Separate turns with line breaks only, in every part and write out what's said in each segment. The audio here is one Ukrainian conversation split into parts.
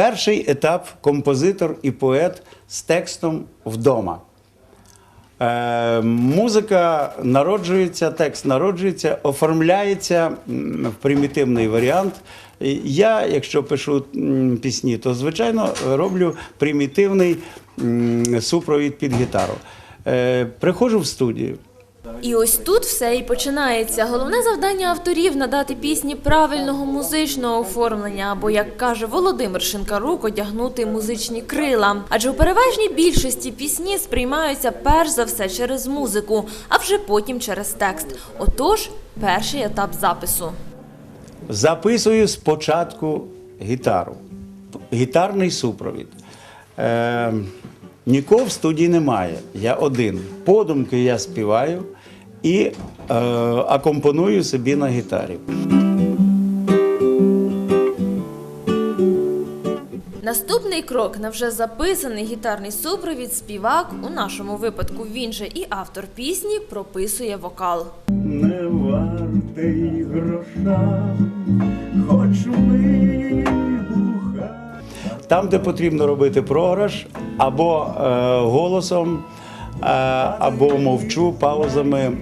Перший етап композитор і поет з текстом вдома. Е, музика народжується, текст народжується, оформляється в примітивний варіант. Я, якщо пишу пісні, то звичайно роблю примітивний супровід під гітару. Е, приходжу в студію.
І ось тут все і починається. Головне завдання авторів надати пісні правильного музичного оформлення, або, як каже Володимир Шинкарук, одягнути музичні крила. Адже у переважній більшості пісні сприймаються перш за все через музику, а вже потім через текст. Отож, перший етап запису.
Записую спочатку гітару, гітарний супровід. Е, нікого в студії немає, я один. Подумки я співаю і е, акомпоную собі на гітарі.
Наступний крок на вже записаний гітарний супровід співак, у нашому випадку він же і автор пісні, прописує вокал.
Не вартий гроша, хоч вибуха. Там, де потрібно робити програш, або е, голосом, е, або мовчу паузами,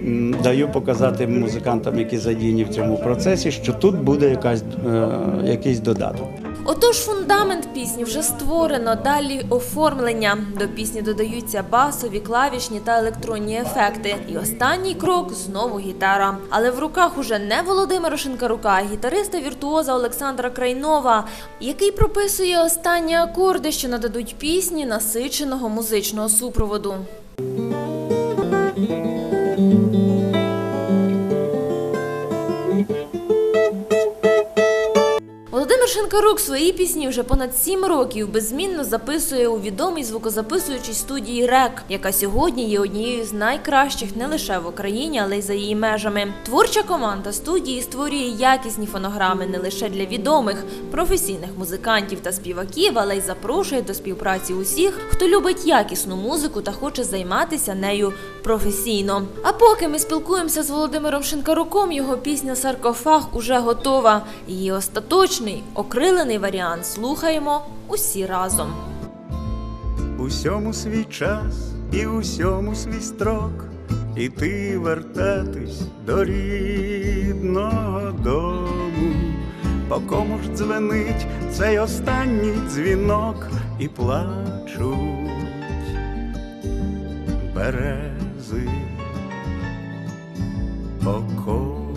даю показати музикантам, які задіяні в цьому процесі, що тут буде якась, е, якийсь додаток.
Отож, фундамент пісні вже створено. Далі оформлення. До пісні додаються басові, клавішні та електронні ефекти. І останній крок знову гітара. Але в руках уже не Володимира Шинкарука, а гітариста віртуоза Олександра Крайнова, який прописує останні акорди, що нададуть пісні насиченого музичного супроводу. Шинкарук свої пісні вже понад сім років беззмінно записує у відомій звукозаписуючій студії РЕК, яка сьогодні є однією з найкращих не лише в Україні, але й за її межами. Творча команда студії створює якісні фонограми не лише для відомих професійних музикантів та співаків, але й запрошує до співпраці усіх, хто любить якісну музику та хоче займатися нею професійно. А поки ми спілкуємося з Володимиром Шинкаруком, його пісня Саркофаг уже готова. Її остаточний окрилений варіант слухаємо усі разом.
Усьому свій час і усьому свій строк, і ти вертатись до рідного дому. По кому ж дзвенить цей останній дзвінок і плачуть берези. По кому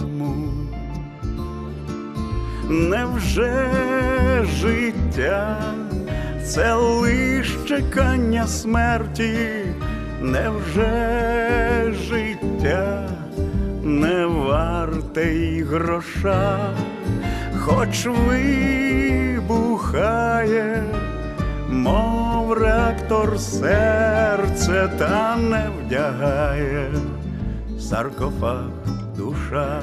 Невже життя це лиш чекання смерті? Невже життя не варте й гроша, хоч вибухає, мов реактор серце та не вдягає саркофаг душа.